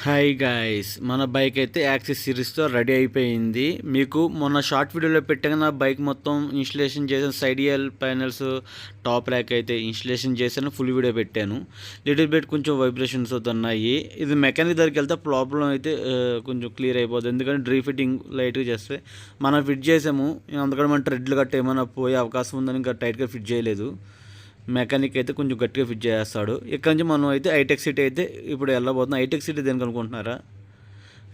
Hi guys మన bike అయితే యాక్సిస్ సిరీస్తో రెడీ అయిపోయింది. మీకు మొన్న షార్ట్ వీడియోలో పెట్టగా నా బైక్ మొత్తం ఇన్స్టలేషన్ చేసిన సైడియల్ ప్యానెల్స్ టాప్ ర్యాక్ అయితే ఇన్స్టలేషన్ చేశాను ఫుల్ వీడియో పెట్టాను. లిటిల్ బిట్ కొంచెం వైబ్రేషన్స్ అవుతున్నాయి ఇది మెకానిక్ దగ్గరికి వెళ్తే ప్రాబ్లం అయితే కొంచెం క్లియర్ అయిపోతుంది ఎందుకంటే డ్రీ ఫిట్టింగ్ లైట్గా చేస్తే మనం ఫిట్ చేసాము. అందుకని మన ట్రెడ్లు గట్ట ఏమైనా పోయే అవకాశం ఉందని ఇంకా టైట్గా ఫిట్ చేయలేదు. మెకానిక్ అయితే కొంచెం గట్టిగా ఫిట్ చేస్తాడు. ఇక్కడ నుంచి మనం అయితే హైటెక్ సిటీ అయితే ఇప్పుడు వెళ్ళబోతున్నాం. హైటెక్ సిటీ దేనికి అనుకుంటున్నారా?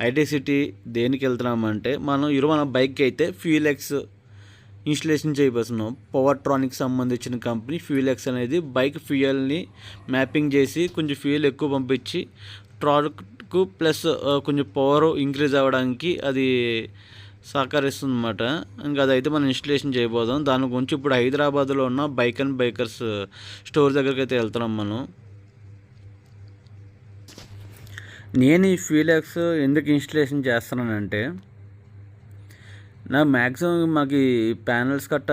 హైటెక్ సిటీ దేనికి వెళ్తున్నామంటే మనం ఈరోజు మన బైక్కి అయితే ఫ్యూలెక్స్ ఇన్స్టలేషన్ చేయబోతున్నాం. పవర్ ట్రానిక్ సంబంధించిన కంపెనీ ఫ్యూలెక్స్ అనేది బైక్ ఫ్యూయల్ని మ్యాపింగ్ చేసి కొంచెం ఫ్యూయల్ ఎక్కువ పంపించి ట్రాక్కు ప్లస్ కొంచెం పవర్ ఇంక్రీజ్ అవ్వడానికి అది సహకరిస్తుందన్నమాట. ఇంకా అదైతే మనం ఇన్స్టలేషన్ చేయబోదాం. దాని గురించి ఇప్పుడు హైదరాబాద్లో ఉన్న bike and bikers uh, store దగ్గరికి అయితే వెళ్తున్నాం మనం. నేను ఈ ఫీలాక్స్ ఎందుకు ఇన్స్టలేషన్ చేస్తున్నానంటే నా మ్యాక్సిమం మాకు ప్యానల్స్ కట్ట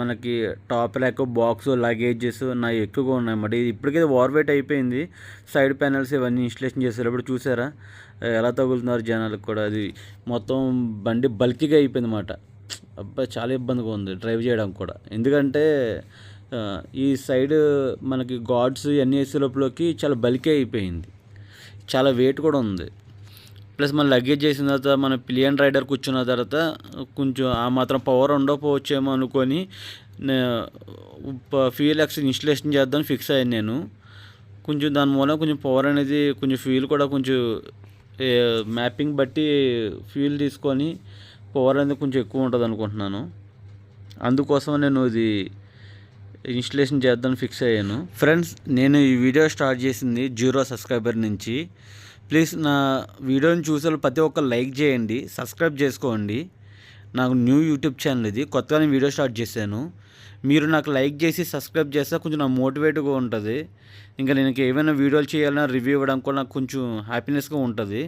మనకి టాప్ ర్యాక్ బాక్స్ లగేజెస్ నా ఎక్కువగా ఉన్నాయన్నమాట. ఇది ఇప్పటికే వార్ వెయిట్ అయిపోయింది. సైడ్ ప్యానల్స్ ఇవన్నీ ఇన్స్టలేషన్ చేసేటప్పుడు చూసారా? ఎలా తగులుతున్నారు జనాలకు కూడా. అది మొత్తం బండి బల్కీగా అయిపోయింది అన్నమాట అబ్బా చాలా ఇబ్బందిగా ఉంది డ్రైవ్ చేయడం కూడా. ఎందుకంటే ఈ సైడ్ మనకి గాడ్స్ ఇవన్నీ వేసే లోపలికి చాలా బల్కీ అయిపోయింది. చాలా వెయిట్ కూడా ఉంది. ప్లస్ మన లగేజ్ చేసిన తర్వాత మన పిలియన్ రైడర్ కూర్చున్న తర్వాత కొంచెం ఆ మాత్రం పవర్ ఉండకపోవచ్చేమో అనుకొని ఫ్యూయల్ ఎక్స్ ఇన్స్టలేషన్ చేద్దాం ఫిక్స్ అయ్యాను నేను. కొంచెం దాని మూలం కొంచెం పవర్ అనేది కొంచెం ఫ్యూల్ కూడా కొంచెం మ్యాపింగ్ బట్టి ఫ్యూల్ తీసుకొని పవర్ అనేది కొంచెం ఎక్కువ ఉంటుంది అనుకుంటున్నాను. అందుకోసం నేను ఇది ఇన్స్టలేషన్ చేద్దాం ఫిక్స్ అయ్యాను. ఫ్రెండ్స్ నేను ఈ వీడియో స్టార్ట్ చేసింది జీరో సబ్స్క్రైబర్ నుంచి. ప్లీజ్ నా వీడియోని చూసే ప్రతి ఒక్క లైక్ చేయండి సబ్స్క్రైబ్ చేసుకోండి. నాకు న్యూ యూట్యూబ్ ఛానల్ ఇది కొత్తగా నేను వీడియో స్టార్ట్ చేశాను. మీరు నాకు లైక్ చేసి సబ్స్క్రైబ్ చేస్తే కొంచెం నాకు మోటివేట్గా ఉంటుంది. ఇంకా నేను ఏమైనా వీడియోలు చేయాలన్నా రివ్యూ ఇవ్వడం కూడా నాకు కొంచెం హ్యాపీనెస్గా ఉంటుంది.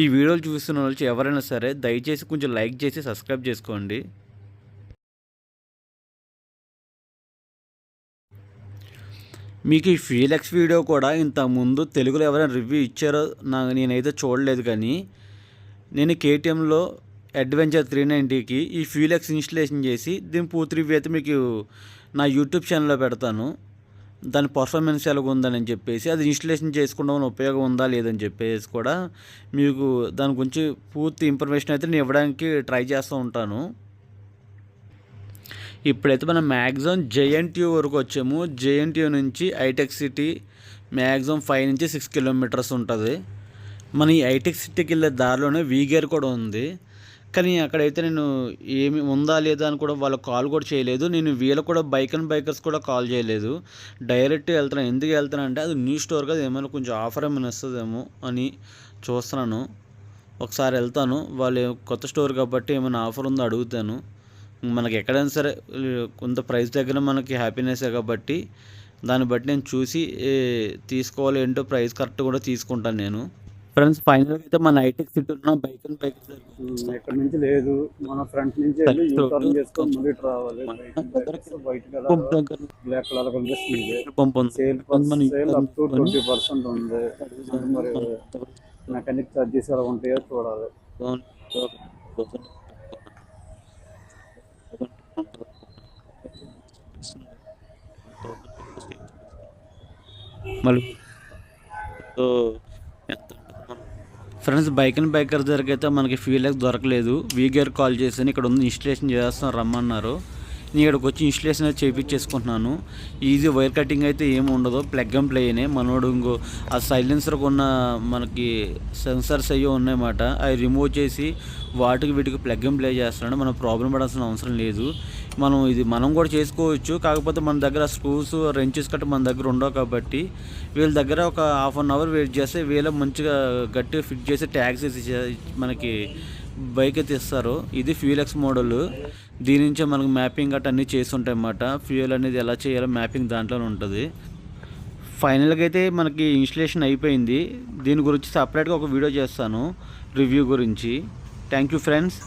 ఈ వీడియోలు చూస్తున్న వాళ్ళు ఎవరైనా సరే దయచేసి కొంచెం లైక్ చేసి సబ్స్క్రైబ్ చేసుకోండి. మీకు ఈ ఫీలెక్స్ వీడియో కూడా ఇంతకుముందు తెలుగులో ఎవరైనా రివ్యూ ఇచ్చారో నా నేనైతే చూడలేదు కానీ నేను కేటీఎంలో అడ్వెంచర్ త్రీ నైంటీకి ఈ ఫీలెక్స్ ఇన్స్టలేషన్ చేసి దీని పూర్తి రివ్యూ అయితే మీకు నా యూట్యూబ్ ఛానల్లో పెడతాను. దాని పర్ఫార్మెన్స్ ఎలాగ ఉందని చెప్పేసి అది ఇన్స్టలేషన్ చేసుకోవడం ఉపయోగం ఉందా లేదని చెప్పేసి కూడా మీకు దాని గురించి పూర్తి ఇన్ఫర్మేషన్ అయితే నేను ఇవ్వడానికి ట్రై చేస్తూ ఉంటాను. ఇప్పుడైతే మనం మ్యాక్సిమం జేఎన్టీయూ వరకు వచ్చాము. జేఎన్టీయూ నుంచి హైటెక్ సిటీ మ్యాక్సిమం ఫైవ్ నుంచి సిక్స్ కిలోమీటర్స్ ఉంటుంది. మన ఈ హైటెక్ సిటీకి వెళ్ళే దారిలోనే వీగేర్ కూడా ఉంది. కానీ అక్కడైతే నేను ఏమి ఉందా లేదా అని కూడా వాళ్ళకి కాల్ కూడా చేయలేదు. నేను వీళ్ళకి కూడా బైక్ అండ్ బైకర్స్ కూడా కాల్ చేయలేదు. డైరెక్ట్ వెళ్తున్నాను ఎందుకు వెళ్తున్నాను అంటే అది న్యూ స్టోర్ కదా ఏమైనా కొంచెం ఆఫర్ ఏమైనా వస్తుందేమో అని చూస్తున్నాను. ఒకసారి వెళ్తాను. వాళ్ళు కొత్త స్టోర్ కాబట్టి ఏమైనా ఆఫర్ ఉందో అడుగుతాను. మనకి ఎక్కడైనా సరే కొంత ప్రైస్ దగ్గర మనకి హ్యాపీనెస్ కాబట్టి దాన్ని బట్టి నేను చూసి తీసుకోవాలి ఏంటో ప్రైస్ కరెక్ట్ కూడా తీసుకుంటాను నేను. ఫ్రెండ్స్ ఫైనల్గా అయితే మన హైటెక్ సిటీ ఉన్న బైక్ అండ్ బైక్ ఇక్కడ నుంచి లేదు. మన ఫ్రంట్ నుంచి వెళ్ళి యూ టర్న్ చేసుకొని మళ్ళీ ఇటు రావాలి వైట్ కలర్ బ్లాక్ కలర్ కనిపిస్తుంది పర్సెంట్ ఉంది. మెకానిక్ ఛార్జెస్ ఎలా ఉంటాయో చూడాలి. మళ్ళీ. ఫ్రెండ్స్ బైక్ అండ్ బైకర్ దగ్గరికి అయితే మనకి ఫ్యూల్ ఎక్స్ దొరకలేదు. వీ గేర్ కాల్ చేశాను. ఇక్కడ ఉంది ఇన్స్టలేషన్ చేస్తాం రమ్మన్నారు. నేను ఇక్కడికి వచ్చి ఇన్స్టలేషన్ అయితే చేయించేసుకుంటున్నాను ఈజీ వైర్ కటింగ్ అయితే ఏమి ఉండదు. ప్లగ్ అండ్ ప్లేనే మనోడు ఇంకో ఆ సైలెన్సర్ ఉన్న మనకి సెన్సర్స్ అయ్యి ఉన్నాయన్నమాట. అవి రిమూవ్ చేసి వాటికి వీటికి ప్లగ్ అండ్ ప్లే చేస్తున్నాడు. మనం ప్రాబ్లం పడాల్సిన అవసరం లేదు. మనం ఇది మనం కూడా చేసుకోవచ్చు. కాకపోతే మన దగ్గర స్క్రూస్ రెంచెస్ కట్ట మన దగ్గర ఉండవు కాబట్టి వీళ్ళ దగ్గర ఒక హాఫ్ అన్ అవర్ వెయిట్ చేస్తే వీళ్ళ మంచిగా గట్టిగా ఫిట్ చేసి ట్యాక్స్ మనకి బైక్ అయితే ఇస్తారు ఇది ఫ్యూలెక్స్ మోడల్ దీని నుంచే మనకు మ్యాపింగ్ గట్ట అన్నీ చేసి ఉంటాయి అన్నమాట. ఫ్యూయల్ అనేది ఎలా చేయాలో మ్యాపింగ్ దాంట్లోనే ఉంటుంది. ఫైనల్గా అయితే మనకి ఇన్స్టలేషన్ అయిపోయింది. దీని గురించి సపరేట్గా ఒక వీడియో చేస్తాను. రివ్యూ గురించి. Thank you friends